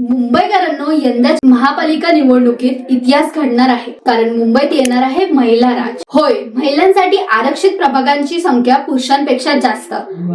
मुंबईकरांनो यंदा महापालिका निवडणुकीत इतिहास घडणार आहे. कारण मुंबईत येणार आहे महिला राज. होय महिलांसाठी आरक्षित प्रभागांची संख्या पुरुषांपेक्षा जास्त.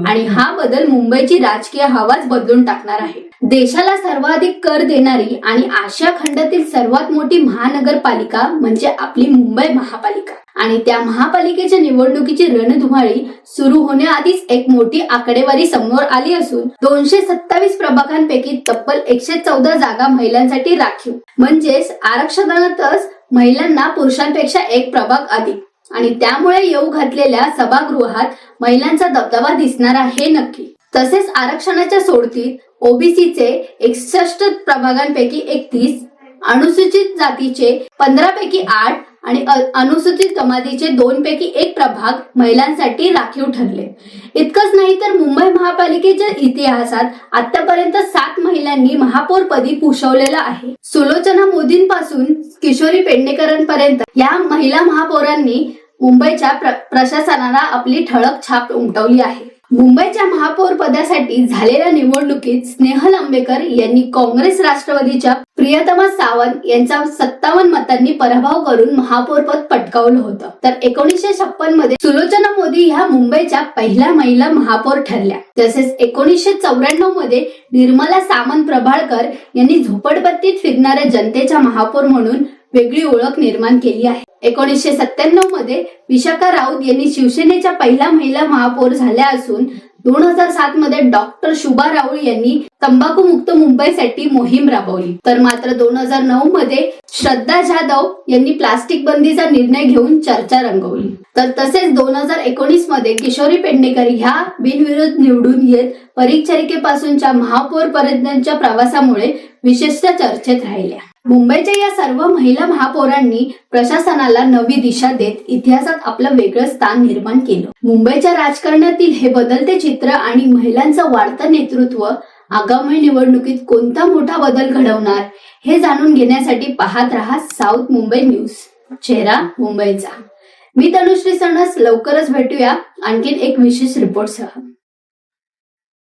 आणि हा बदल मुंबईची राजकीय हवाच बदलून टाकणार आहे. देशाला सर्वाधिक कर देणारी आणि आशिया खंडातील सर्वात मोठी महानगरपालिका म्हणजे आपली मुंबई महापालिका. आणि त्या महापालिकेच्या निवडणुकीची रणधुमाळी सुरू होण्याआधीच एक मोठी आकडेवारी समोर आली असून दोनशे सत्तावीस प्रभागांपैकी तब्बल एकशे चौदा जागा महिलांसाठी राखीव. म्हणजेच आरक्षणातच महिलांना पुरुषांपेक्षा एक प्रभाग अधिक. आणि त्यामुळे येऊ घातलेल्या सभागृहात महिलांचा दबदबा दिसणार आहे नक्की. तसेच आरक्षणाच्या सोडतीत ओबीसीचे एकसष्ट प्रभागांपैकी एकतीस अनुसूचित जातीचे पंधरा पैकी आठ आणि अनुसूचित जमातीचे दोन पैकी एक प्रभाग महिलांसाठी राखीव ठरले. इतकंच नाही तर मुंबई महापालिकेच्या इतिहासात आतापर्यंत सात महिलांनी महापौरपदी भूषवलेलं आहे. सुलोचना मोदींपासून किशोरी पेडणेकरांपर्यंत या महिला महापौरांनी मुंबईच्या प्र- प्रशासनाला आपली ठळक छाप उमटवली आहे. मुंबईच्या महापौर पदासाठी झालेल्या निवडणुकीत स्नेहल आंबेकर यांनी काँग्रेस राष्ट्रवादीच्या प्रियतमा सावंत यांचा सत्तावन्न मतांनी पराभव करून महापौर पद पटकावलं होतं. तर एकोणीसशे छप्पनमध्ये सुलोचना मोदी ह्या मुंबईच्या पहिल्या महिला महापौर ठरल्या. तसेच एकोणीसशे चौऱ्याण्णवमध्ये निर्मला सामंत प्रभाळकर यांनी झोपडपट्टीत फिरणाऱ्या जनतेच्या महापौर म्हणून वेगळी ओळख निर्माण केली आहे. एकोणीसशे सत्त्याण्णवमध्ये विशाखा राऊत यांनी शिवसेनेच्या पहिल्या महिला महापौर झाल्या असून दोन हजार सात मध्ये डॉक्टर शुभा राऊळ यांनी तंबाखू मुक्त मुंबईसाठी मोहीम राबवली. तर मात्र दोन हजार नऊ मध्ये श्रद्धा जाधव यांनी प्लास्टिक बंदीचा निर्णय घेऊन चर्चा रंगवली. तर तसेच दोन हजार एकोणीसमध्ये किशोरी पेडणेकर ह्या बिनविरोध निवडून येत परिचारिकेपासूनच्या महापौर पर्यंतच्या प्रवासामुळे विशेषतः चर्चेत राहिल्या. मुंबईच्या या सर्व महिला महापौरांनी प्रशासनाला नवी दिशा देत इतिहासात आपलं वेगळं स्थान निर्माण केलं. मुंबईच्या राजकारणातील हे बदलते चित्र आणि महिलांचं वाढतं नेतृत्व आगामी निवडणुकीत कोणता मोठा बदल घडवणार हे जाणून घेण्यासाठी पाहत रहा साऊथ मुंबई न्यूज. चेहरा मुंबईचा. मी तनुश्री सणस लवकरच भेटूया. आणखीन एक विशेष रिपोर्टसह.